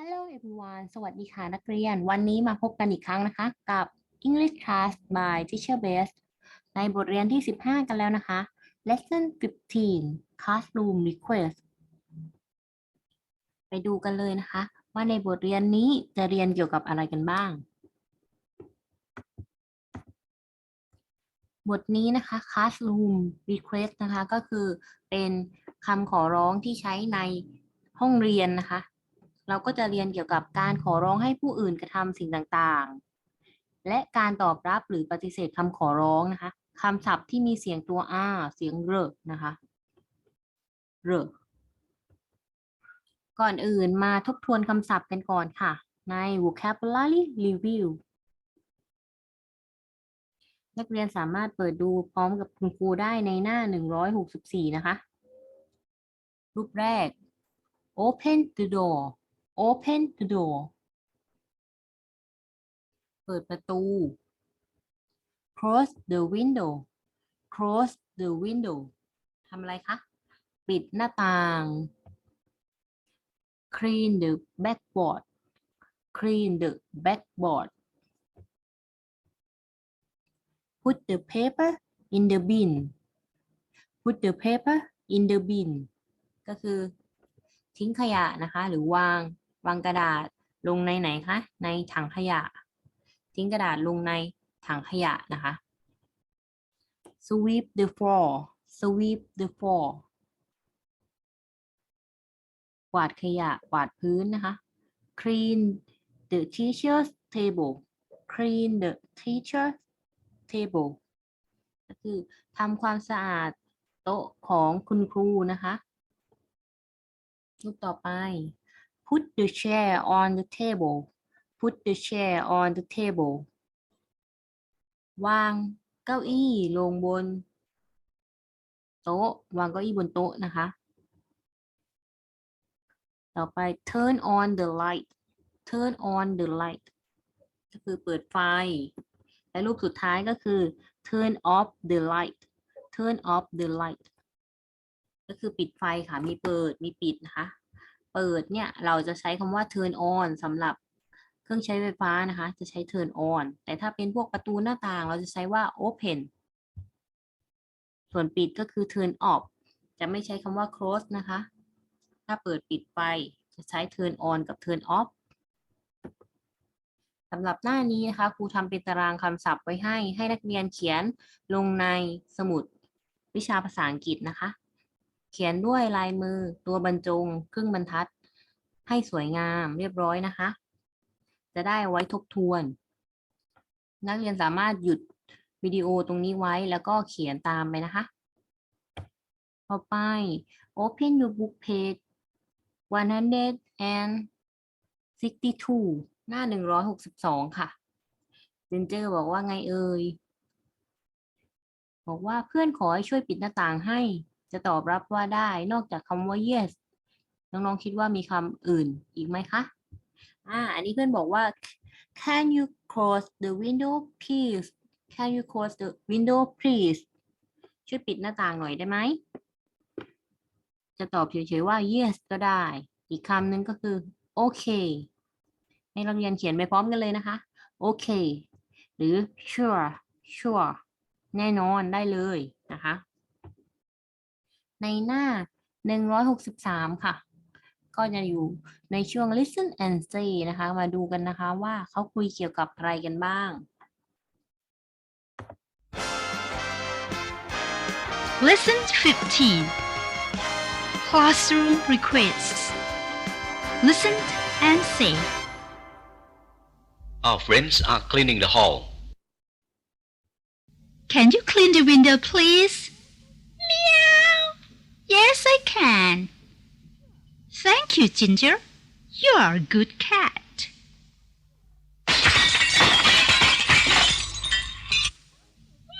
Hello everyone สวัสดีค่ะนักเรียน วันนี้มาพบกันอีกครั้งนะคะ กับ English Class by Teacher Best ในบทเรียนที่ 15 กันแล้วนะคะ Lesson 15 Classroom Request ไปดูกันเลยนะคะ ว่าในบทเรียนนี้จะเรียนเกี่ยวกับอะไรกันบ้าง บทนี้นะคะ Classroom Request นะคะ ก็คือเป็นคำขอร้องที่ใช้ในห้องเรียนนะคะ เราก็จะเรียนเกี่ยวกับการขอร้องให้ผู้อื่นกระทำสิ่งต่างๆ และการตอบรับหรือปฏิเสธคำขอร้องนะคะคำศัพท์ที่มีเสียงตัว r เสียงเรนะคะเรก่อนอื่นมาทบทวนคำศัพท์กันก่อนค่ะ ใน vocabulary review นักเรียนสามารถเปิดดูพร้อมกับคุณครูได้ในหน้า 164 นะคะ รูปแรก open the door open the door เปิดประตู close the window close the window ทำอะไรคะ ปิดหน้าต่าง clean the backboard clean the backboard put the paper in the bin put the paper in the bin ก็คือทิ้งขยะนะคะ หรือวาง วางกระดาษลงในไหนคะ ในถังขยะ ทิ้งกระดาษลงในถังขยะนะคะ sweep the floor sweep the floor กวาดขยะกวาดพื้นนะคะ clean the teacher's table clean the teacher's table ก็คือทำความสะอาดโต๊ะของคุณครูนะคะรูปต่อไป put the chair on the table put the chair on the table วางเก้าอี้ลงบน โต๊ะ วางเก้าอี้บนโต๊ะนะคะ ต่อไป turn on the light turn on the light ก็คือเปิดไฟ และรูปสุดท้ายก็คือ turn off the light turn off the light ก็คือปิดไฟค่ะ มีเปิด มีปิดนะคะ เปิดเนี่ย เราจะใช้คำว่า turn on สำหรับเครื่องใช้ไฟฟ้านะคะ จะใช้ turn on แต่ถ้าเป็นพวกประตูหน้าต่างเราจะใช้ว่า open ส่วนปิดก็คือ turn off จะไม่ใช้คำว่า close นะคะ ถ้าเปิดปิดไฟจะใช้ turn on กับ turn off สำหรับหน้านี้นะคะครูทำเป็นตารางคำศัพท์ไว้ให้ ให้นักเรียนเขียนลงในสมุดวิชาภาษาอังกฤษนะคะ เขียนด้วยลายมือตัวบรรจง ครึ่งบรรทัด ให้สวยงามเรียบร้อยนะคะ จะได้ไว้ทบทวน นักเรียนสามารถหยุดวิดีโอตรงนี้ไว้แล้วก็เขียนตามไปนะคะ ต่อไป open your book page 162 หน้า 162 ค่ะเจนเจอร์บอกว่าไงเอ่ย บอกว่าเพื่อนขอให้ช่วยปิดหน้าต่างให้ จะตอบรับว่าได้ นอกจากคำว่า yes น้องๆคิดว่ามีคำอื่นอีกไหมคะ อ่า อันนี้เพื่อนบอกว่า can you close the window please can you close the window please ช่วยปิดหน้าต่างหน่อยได้ไหม จะตอบเฉยๆว่า yes ก็ได้ อีกคำหนึ่งก็คือโอเคให้เราเรียนเขียนไปพร้อมกันเลยนะคะโอเคหรือ sure sure แน่นอนได้เลยนะคะ ในหน้า 163 ค่ะ ก็จะอยู่ในช่วง listen and say นะคะ มาดูกันนะคะว่าเขาคุยเกี่ยวกับอะไรกันบ้าง Lesson 15 Classroom Requests Listen and say Our friends are cleaning the hall. Can you clean the window please? Meow Yes I can Thank you Ginger You are a good cat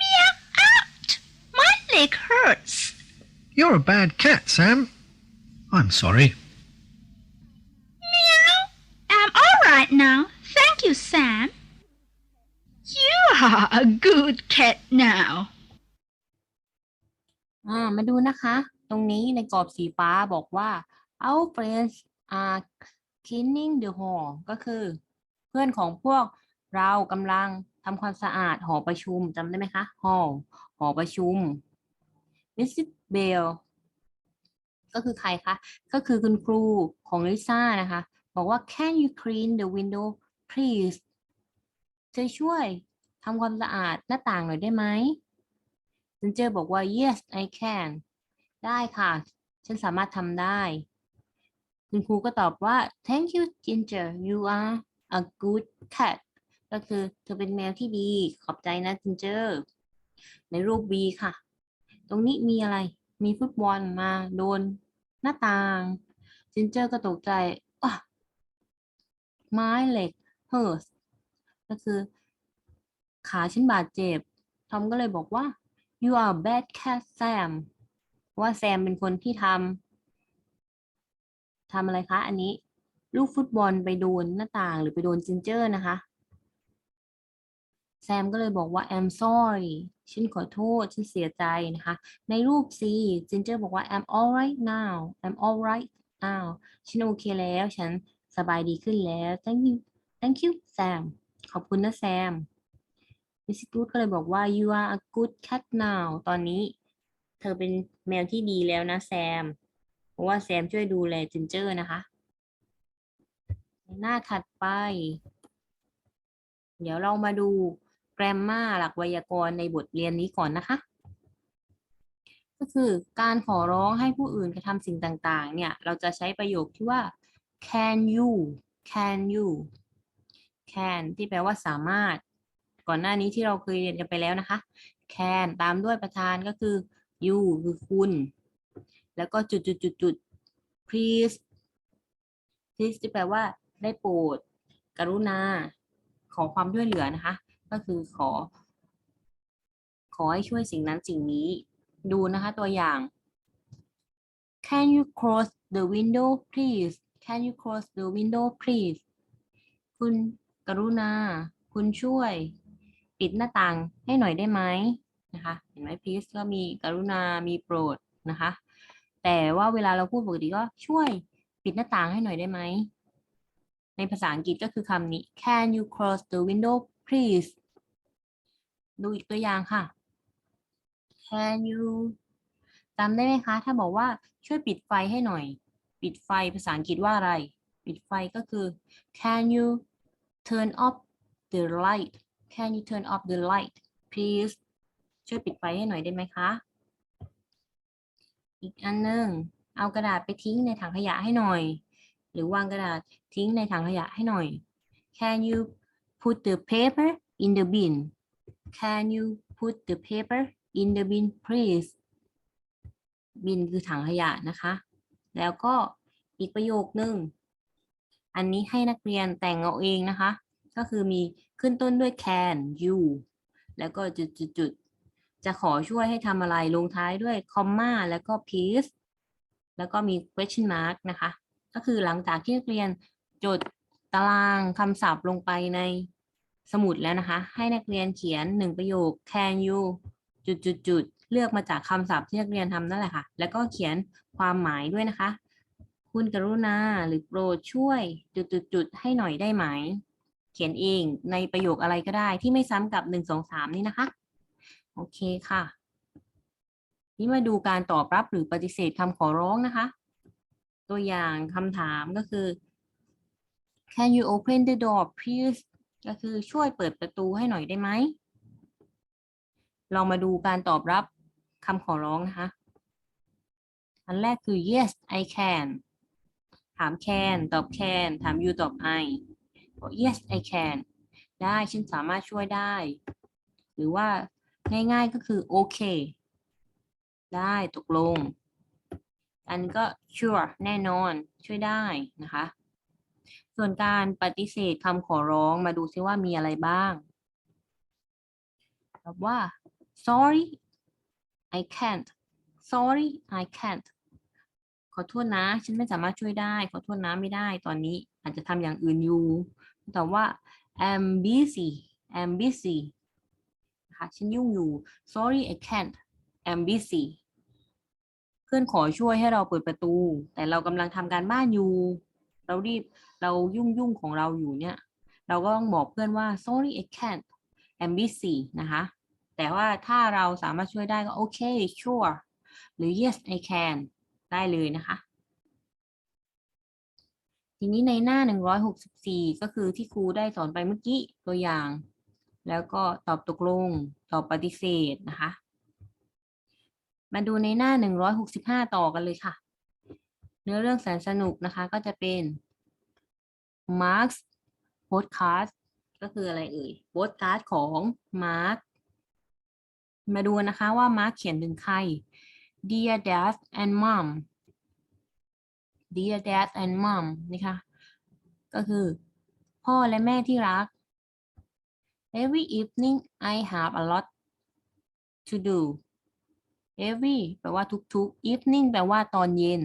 Meow out My leg hurts You're a bad cat, Sam. I'm sorry. Meow. I'm all right now. Thank you, Sam. You are a good cat now. อ่ามาดูนะคะ ตรงนี้ในกรอบสีฟ้าบอกว่า our friends are cleaning the hall ก็คือ เพื่อนของพวกเรากำลังทำความสะอาดหอประชุมจำได้ไหมคะ hall หอประชุม Mrs. Bell ก็คือใครคะ ก็คือคุณครูของลิซ่านะคะ บอกว่า can you clean the window please จะช่วยทำความสะอาดหน้าต่างหน่อยได้ไหมจินเจอร์บอกว่า yes I can ได้ค่ะ ฉันสามารถทำได้ คุณครูก็ตอบว่า thank you Ginger you are a good cat ก็คือเธอเป็นแมวที่ดี ขอบใจนะ Ginger ในรูป B ค่ะ ตรงนี้มีอะไร มีฟุตบอลมาโดนหน้าต่าง Ginger ก็ตกใจอะไม้เหล็ก hurt ก็คือ ขาฉันบาดเจ็บ ทอมก็เลยบอกว่า you are a bad cat Sam ว่าแซมเป็นคนที่ทำทำอะไรคะ อันนี้ ลูกฟุตบอลไปโดนหน้าต่างหรือไปโดนจินเจอร์นะคะ แซมก็เลยบอกว่า I'm sorry ฉันขอโทษ ฉันเสียใจนะคะ ในรูป C จินเจอร์บอกว่า I'm alright now I'm alright now ฉันโอเคแล้ว ฉันสบายดีขึ้นแล้ว thank you thank you Sam ขอบคุณนะแซมมิสซิกูดก็เลยบอกว่า you are a good cat now ตอนนี้ ธอเป็นแมวที่ดีแล้วนะแซม เพราะว่าแซมช่วยดูแลจินเจอร์นะคะ หน้าถัดไป เดี๋ยวเรามาดูแกรมมาหลักไวยากรณ์ในบทเรียนนี้ก่อนนะคะ ก็คือการขอร้องให้ผู้อื่นกระทำสิ่งต่างๆ เนี่ย เราจะใช้ประโยคที่ว่า can you can you can ที่แปลว่าสามารถ ก่อนหน้านี้ที่เราเคยเรียนกันไปแล้วนะคะ can ตามด้วยประธานก็คือ you คือคุณ แล้วก็จุดจุดจุดจุด please please ที่แปลว่าได้โปรด กรุณา ขอความช่วยเหลือนะคะ ก็คือขอ ขอให้ช่วยสิ่งนั้นสิ่งนี้ ดูนะคะตัวอย่าง Can you close the window please Can you close the window please คุณกรุณา คุณช่วย ปิดหน้าต่างให้หน่อยได้ไหม นะคะเห็นไหม please ก็มีกรุณา มีโปรดนะคะ แต่ว่าเวลาเราพูดปกติก็ช่วยปิดหน้าต่างให้หน่อยได้ไหม ในภาษาอังกฤษก็คือคำนี้ Can you close the window please ดูอีกตัวอย่างค่ะ Can you จำได้ไหมคะ ถ้าบอกว่าช่วยปิดไฟให้หน่อย ปิดไฟภาษาอังกฤษว่าอะไร ปิดไฟก็คือ Can you turn off the light Can you turn off the light please ช่วยปิดไฟให้หน่อยได้ไหมคะ อีกอันหนึ่งเอากระดาษไปทิ้งในถังขยะให้หน่อย หรือวางกระดาษทิ้งในถังขยะให้หน่อย Can you put the paper in the bin Can you put the paper in the bin please บินคือถังขยะนะคะ แล้วก็อีกประโยคนึง อันนี้ให้นักเรียนแต่งเอาเองนะคะ ก็คือมีขึ้นต้นด้วย can you แล้วก็จุดจุดจุด จะขอช่วยให้ทำอะไรลงท้ายด้วย comma แล้วก็ please แล้วก็มี question mark นะคะ ก็คือหลังจากที่นักเรียนจดตารางคำศัพท์ลงไปในสมุดแล้วนะคะ ให้นักเรียนเขียนหนึ่งประโยค can you จุดจุดจุดเลือกมาจากคำศัพท์ที่นักเรียนทำนั่นแหละค่ะ แล้วก็เขียนความหมายด้วยนะคะ คุณกรุณาหรือโปรดช่วยจุดจุดจุดให้หน่อยได้ไหม เขียนเองในประโยคอะไรก็ได้ที่ไม่ซ้ำกับหนึ่งสองสามนี่นะคะ โอเคค่ะ นี่มาดูการตอบรับหรือปฏิเสธคำขอร้องนะคะ ตัวอย่างคำถามก็คือ Can you open the door please ก็คือช่วยเปิดประตูให้หน่อยได้ไหม ลองมาดูการตอบรับคำขอร้องนะคะ อันแรกคือ yes I can ถาม can ตอบ can ถาม you ตอบ I บอก yes I can ได้ ฉันสามารถช่วยได้ หรือว่า ง่ายๆก็คือโอเค ได้ตกลง อันก็ sure แน่นอน ช่วยได้นะคะ ส่วนการปฏิเสธคำขอร้องมาดูซิว่ามีอะไรบ้างแบบว่า sorry I can't sorry I can't ขอโทษนะ ฉันไม่สามารถช่วยได้ ขอโทษนะไม่ได้ตอนนี้อาจจะทำอย่างอื่นอยู่แต่ว่า I'm busy I'm busy นะคะฉันยุ่งอยู่ sorry I can't I'm busy เพื่อนขอช่วยให้เราเปิดประตู แต่เรากำลังทำการบ้านอยู่ เรารีบเรายุ่งยุ่งของเราอยู่เนี่ย เราก็ต้องบอกเพื่อนว่า sorry I can't I'm busy นะคะ แต่ว่าถ้าเราสามารถช่วยได้ก็โอเค sure หรือ yes I can ได้เลยนะคะ ทีนี้ในหน้า 164 ก็คือที่ครูได้สอนไปเมื่อกี้ตัวอย่าง แล้วก็ตอบตกลง ตอบปฏิเสธนะคะ มาดูในหน้า 165 ต่อกันเลยค่ะ เนื้อเรื่องแสนสนุกนะคะก็จะเป็น Mark's podcast ก็คืออะไรเอ่ย podcast ของ Mark มาดูนะคะว่า Mark เขียนถึงใคร Dear Dad and Mom Dear Dad and Mom นะคะ ก็คือพ่อและแม่ที่รัก Every evening I have a lot to do every แปลว่าทุกๆ evening แปลว่าตอนเย็น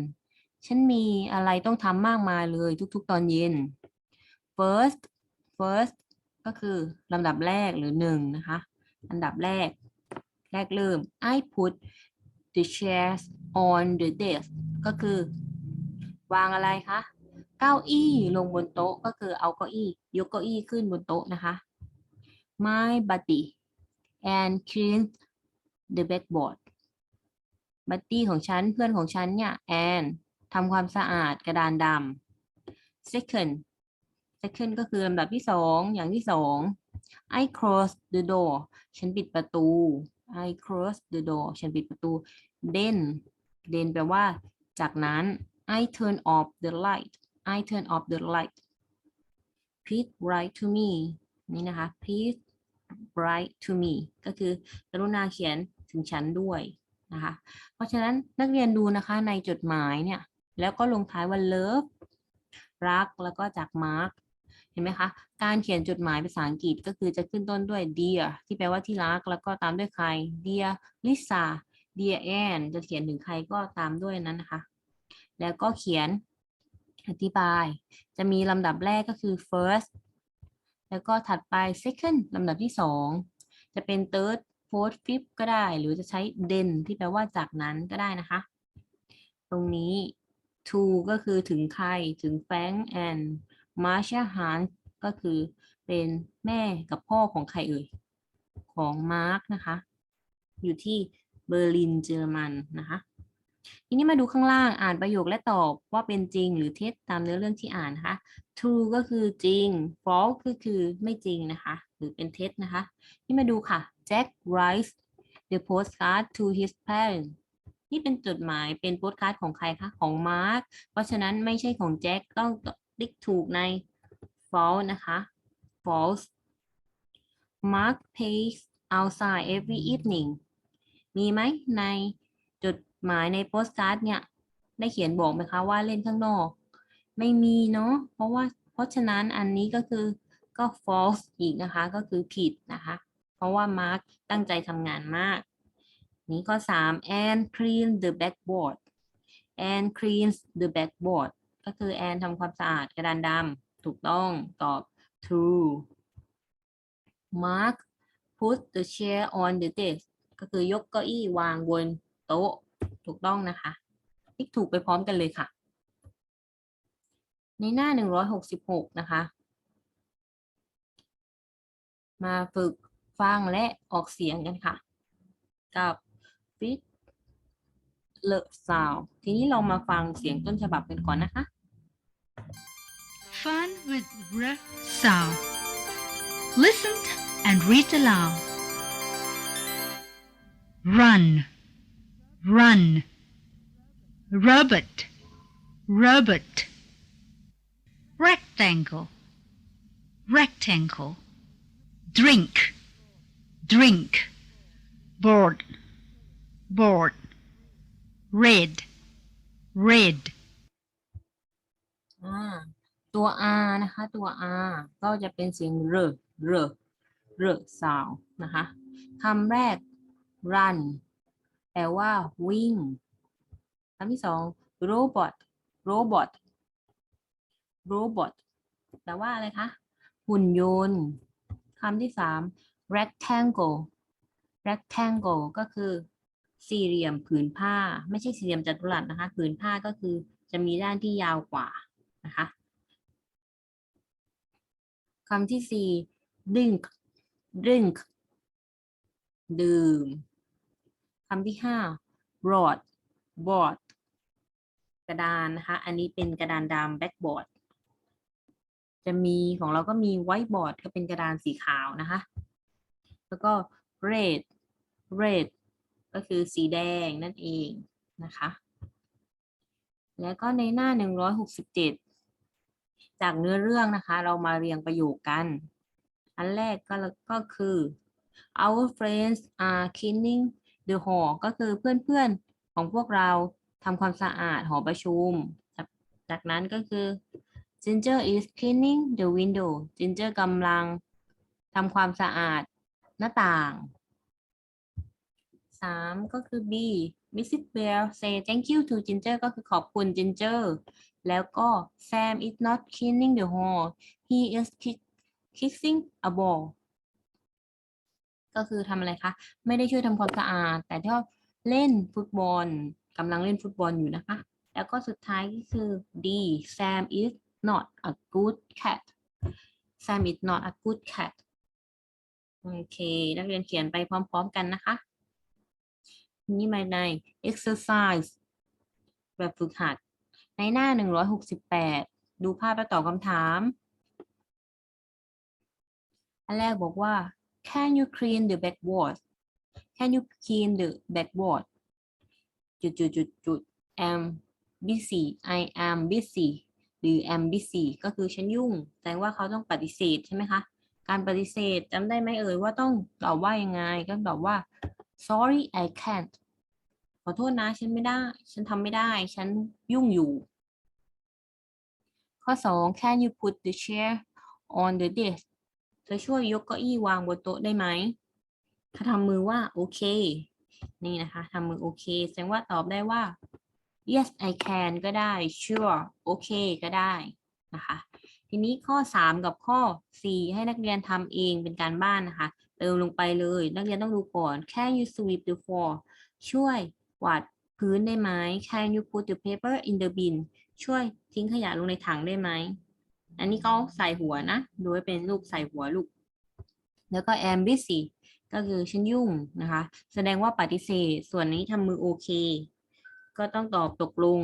ฉันมีอะไรต้องทำมากมายเลยทุกๆ ตอนเย็น first first ก็คือลำดับแรกหรือหนึ่งนะคะอันดับแรก แรกเริ่ม I put the chairs on the desk ก็คือ วางอะไรคะ เก้าอี้ลงบนโต๊ะก็คือเอาเก้าอี้ ยกเก้าอี้ขึ้นบนโต๊ะนะคะ My buddy and clean the backboard บัตตี้ของฉันเพื่อนของฉันเนี่ยแอนทำความสะอาดกระดานดำ second second ก็คือลำดับที่สองอย่างที่สอง I close the door ฉันปิดประตู I close the door ฉันปิดประตู then then แปลว่า จากนั้น I turn off the light I turn off the light please write to me นี่นะคะ please write to me ก็คือกรุณาเขียนถึงฉันด้วยนะคะ เพราะฉะนั้นนักเรียนดูนะคะในจดหมายเนี่ย แล้วก็ลงท้ายว่า love รักแล้วก็จาก mark เห็นไหมคะ การเขียนจดหมายภาษาอังกฤษก็คือจะขึ้นต้นด้วย dear ที่แปลว่าที่รัก แล้วก็ตามด้วยใคร dear Lisa dear Anne จะเขียนถึงใครก็ตามด้วยนั้นนะคะ แล้วก็เขียนอธิบาย จะมีลำดับแรกก็คือ first แล้วก็ถัดไป second ลำดับที่สองจะเป็น third fourth fifth ก็ได้ หรือจะใช้ then ที่แปลว่าจากนั้นก็ได้นะคะ ตรงนี้ to ก็คือถึงใคร ถึง Frank and Marsha Hunt ก็คือเป็นแม่กับพ่อของใครเอ่ย ของมาร์กนะคะ อยู่ที่เบอร์ลินเยอรมันนะคะ ทีนี้มาดูข้างล่างอ่านประโยคและตอบว่าเป็นจริงหรือเท็จตามเนื้อเรื่องที่อ่านนะคะ true ก็คือจริง false ก็คือไม่จริงนะคะ หรือเป็นเท็จนะคะนี่มาดูค่ะ Jack writes the postcard to his parents นี่เป็นจดหมายเป็นโปสการ์ดของใครคะ ของมาร์กเพราะฉะนั้นไม่ใช่ของแจ็คต้องติ๊กถูกใน false นะคะ false Mark plays outside every evening มีไหมในจด หมายในโปสการ์ดเนี่ย ได้เขียนบอกไหมคะว่าเล่นข้างนอก ไม่มีเนาะเพราะว่าเพราะฉะนั้นอันนี้ก็คือก็ false อีกนะคะ ก็คือผิดนะคะ เพราะว่ามาร์กตั้งใจทำงานมาก นี่ข้อ 3 Anne clean the backboard Anne cleans the backboard ก็คือแอนทำความสะอาดกระดานดำถูกต้องตอบ true Mark put the chair on the desk ก็คือยกเก้าอี้วางบนโต๊ะ ถูกต้องนะคะ ติ๊กถูกไปพร้อมกันเลยค่ะ ในหน้า 166 นะคะ มาฝึกฟังและออกเสียงกันค่ะ กับ fit l e sound ทีนี้เรามาฟังเสียงต้นฉบับกันก่อนนะคะ Fun with r sound. Listen and read aloud. Run, run. Robot, robot. Rectangle, rectangle. Drink, drink. Board, board. Red, red. ตัว R นะคะ ตัว R ก็จะเป็นเสียงเรเรเร sound นะคะคำแรก run ลว่า วิ่งคำที่สอง robot robot robot แปลว่าอะไรคะ หุ่นยนต์คำที่สาม rectangle rectangle ก็คือสี่เหลี่ยมผืนผ้า ไม่ใช่สี่เหลี่ยมจัตุรัสนะคะ ผืนผ้าก็คือจะมีด้านที่ยาวกว่านะคะคำที่สี่ drink drink ดื่ม คำที่ห้า board board กระดานนะคะ อันนี้เป็นกระดานดำ backboard จะมีของเราก็มี whiteboard ก็เป็นกระดานสีขาวนะคะ แล้วก็ red red ก็คือสีแดงนั่นเองนะคะ แล้วก็ในหน้า 167 จากเนื้อเรื่องนะคะ เรามาเรียงประโยคกัน อันแรกก็ก็คือ our friends are cleaning the hall ก็คือเพื่อนๆของพวกเราทำความสะอาดหอประชุมจากจากนั้นก็คือ Ginger is cleaning the window Ginger กำลังทำความสะอาดหน้าต่างสามก็คือ B Mrs. Bell say thank you to Ginger ก็คือขอบคุณ Ginger แล้วก็ Sam is not cleaning the hall he is kick- kissing a ball ก็คือทำอะไรคะไม่ได้ช่วยทำความสะอาด แต่ที่าเล่นฟุตบอลกำลังเล่นฟุตบอลอยู่นะคะ แล้วก็สุดท้ายก็คือ D Sam is not a good cat Sam is not a good cat โอเค นักเรียนเขียนไปพร้อมๆกันนะคะ นี่มาใน exercise แบบฝึกหัด ในหน้า 168 ดูภาพแล้วตอบคำถาม อันแรกบอกว่า can you clean the backboard can you clean the backboard จุดจุดจุดจุด am busy I am busy หรือ am busy ก็คือฉันยุ่ง แสดงว่าเขาต้องปฏิเสธใช่ไหมคะ การปฏิเสธจำได้ไหมเอ่ยว่าต้องตอบว่ายังไง ก็ตอบว่า sorry I can't ขอโทษนะ ฉันไม่ได้ ฉันทำไม่ได้ ฉันยุ่งอยู่ ข้อสอง can you put the chair on the desk เธอช่วยยกเก้าอี้วางบนโต๊ะได้ไหมถ้าทำมือว่าโอเค นี่นะคะทำมือโอเค แสดงว่าตอบได้ว่า yes I can ก็ได้ sure โอเคก็ได้นะคะ ทีนี้ข้อ 3 กับข้อ 4 ให้นักเรียนทำเองเป็นการบ้านนะคะ เติมลงไปเลย นักเรียนต้องดูก่อน can you sweep the floor ช่วยกวาดพื้นได้ไหม can you put the paper in the bin ช่วยทิ้งขยะลงในถังได้ไหม อันนี้เขาใส่หัวนะ ดูให้เป็นรูปใส่หัวลูก แล้วก็ am busy ก็คือฉันยุ่งนะคะ แสดงว่าปฏิเสธ ส่วนนี้ทำมือโอเค ก็ต้องตอบตกลง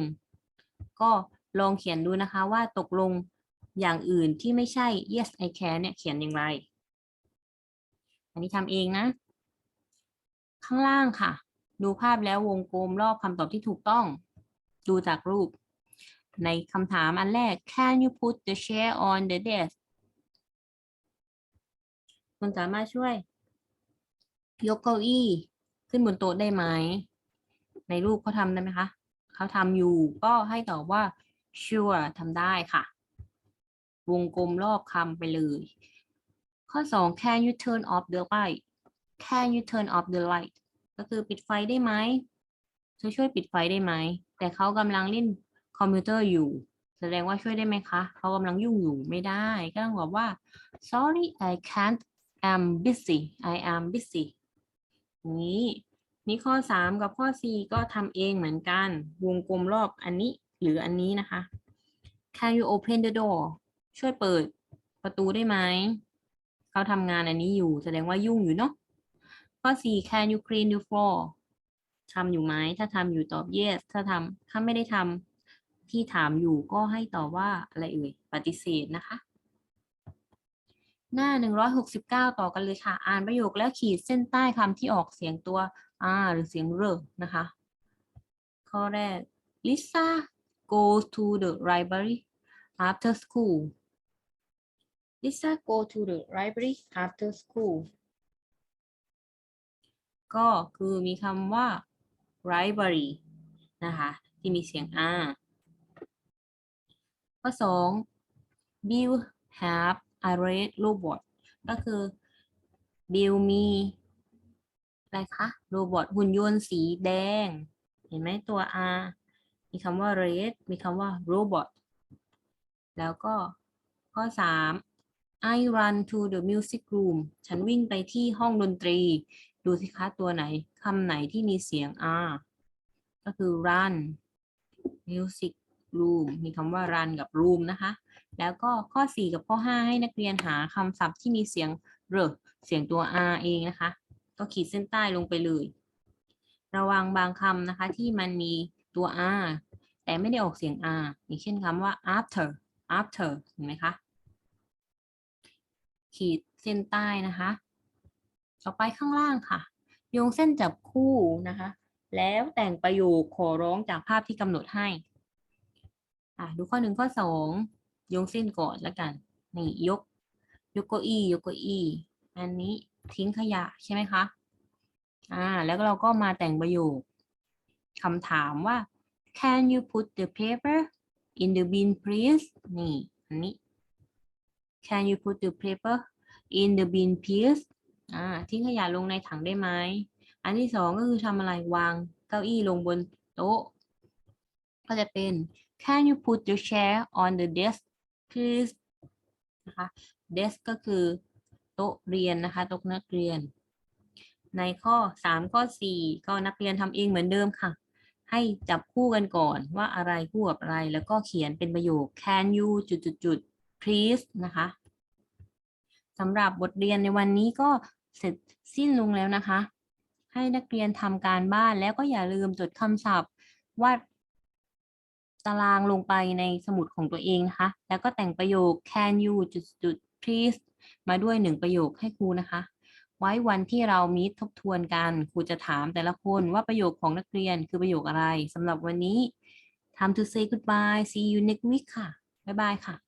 ก็ลองเขียนดูนะคะว่าตกลงอย่างอื่นที่ไม่ใช่ yes I can เนี่ยเขียนอย่างไร อันนี้ทำเองนะ ข้างล่างค่ะ ดูภาพแล้ววงกลมรอบคำตอบที่ถูกต้อง ดูจากรูป ในคำถามอันแรก can you put the chair on the desk คุณสามารถช่วย ยกเก้าอี้ ขึ้นบนโต๊ะได้ไหม ในรูปเขาทำได้ไหมคะ เขาทำอยู่ก็ให้ตอบว่า sure ทำได้ค่ะ วงกลมรอบคำไปเลย ข้อ 2 can you turn off the light can you turn off the light ก็คือปิดไฟได้ไหมเธอช่วยปิดไฟได้ไหม แต่เขากำลังเล่น คอมพิวเตอร์อยู่ แสดงว่าช่วยได้ไหมคะเขากำลังยุ่งอยู่ไม่ได้ ก็ต้องบอกว่า sorry I can't I'm busy I am busy นี้นี่ข้อ 3 กับข้อ 4 ก็ทำเองเหมือนกัน วงกลมรอบอันนี้หรืออันนี้นะคะ Can you open the door ช่วยเปิดประตูได้ไหม เขาทำงานอันนี้อยู่ แสดงว่ายุ่งอยู่เนาะ ข้อ 4 Can you clean the floor ทำอยู่ไหม ถ้าทำอยู่ตอบ yes ถ้าทำถ้าไม่ได้ทำ ที่ถามอยู่ก็ให้ตอบว่าอะไรเอ่ยปฏิเสธนะคะ หน้า 169 ต่อกันเลยค่ะ อ่านประโยคแล้วขีดเส้นใต้คำที่ออกเสียงตัว R หรือเสียงเรนะคะ ข้อแรก Lisa goes to the library after school Lisa go to the library after school ก็คือมีคำว่า library นะคะ ที่มีเสียง R ข้อ 2 Bill have a red robot ก็คือ Bill มีอะไรคะโรบอทหุ่นยนต์สีแดง เห็นไหมตัว R มีคำว่า red มีคำว่า robot แล้วก็ข้อ 3 I run to the music room ฉันวิ่งไปที่ห้องดนตรี ดูสิคะตัวไหนคำไหนที่มีเสียง R ก็คือ run music room มีคำว่า run กับ room นะคะ แล้วก็ข้อ 4 กับข้อ 5 ให้นักเรียนหาคำศัพท์ที่มีเสียงรเสียงตัว r เองนะคะ ก็ขีดเส้นใต้ลงไปเลย ระวังบางคำนะคะที่มันมีตัว r แต่ไม่ได้ออกเสียง r อย่างเช่นคำว่า after after เห็นไหมคะ ขีดเส้นใต้นะคะ ต่อไปข้างล่างค่ะ โยงเส้นจับคู่นะคะ แล้วแต่งประโยคขอร้องจากภาพที่กำหนดให้ อะดูข้อหนึ่งข้อสองโยงเส้นก่อนแล้วกัน นี่ยก ยกเก้าอี้ยกเก้าอี้อันนี้ทิ้งขยะใช่ไหมคะอ่าแล้วเราก็มาแต่งประโยคคำถามว่า can you put the paper in the bin please นี่ อันนี้ can you put the paper in the bin please อ่าทิ้งขยะลงในถังได้ไหม อันที่สองก็คือทำอะไรวางเก้าอี้ลงบนโต๊ะ ก็จะเป็น can you put the chair on the desk please นะคะ desk ก็คือโต๊ะเรียนนะคะโต๊ะนักเรียน ในข้อ 3 ข้อ 4 ก็นักเรียนทำเองเหมือนเดิมค่ะ ให้จับคู่กันก่อนว่าอะไรคู่กับอะไร แล้วก็เขียนเป็นประโยค can you จุดจุดจุด please นะคะสำหรับบทเรียนในวันนี้ก็เสร็จสิ้นลงแล้วนะคะ ให้นักเรียนทำการบ้านแล้วก็อย่าลืมจดคำศัพท์วาด ตารางลงไปในสมุดของตัวเองนะคะ แล้วก็แต่งประโยค can you จุดจุด please มาด้วยหนึ่งประโยคให้ครูนะคะ ไว้วันที่เรามีทบทวนกันครูจะถามแต่ละคนว่าประโยคของนักเรียนคือประโยคอะไรสำหรับวันนี้ time to say goodbye see you next week ค่ะ บ๊ายบายค่ะ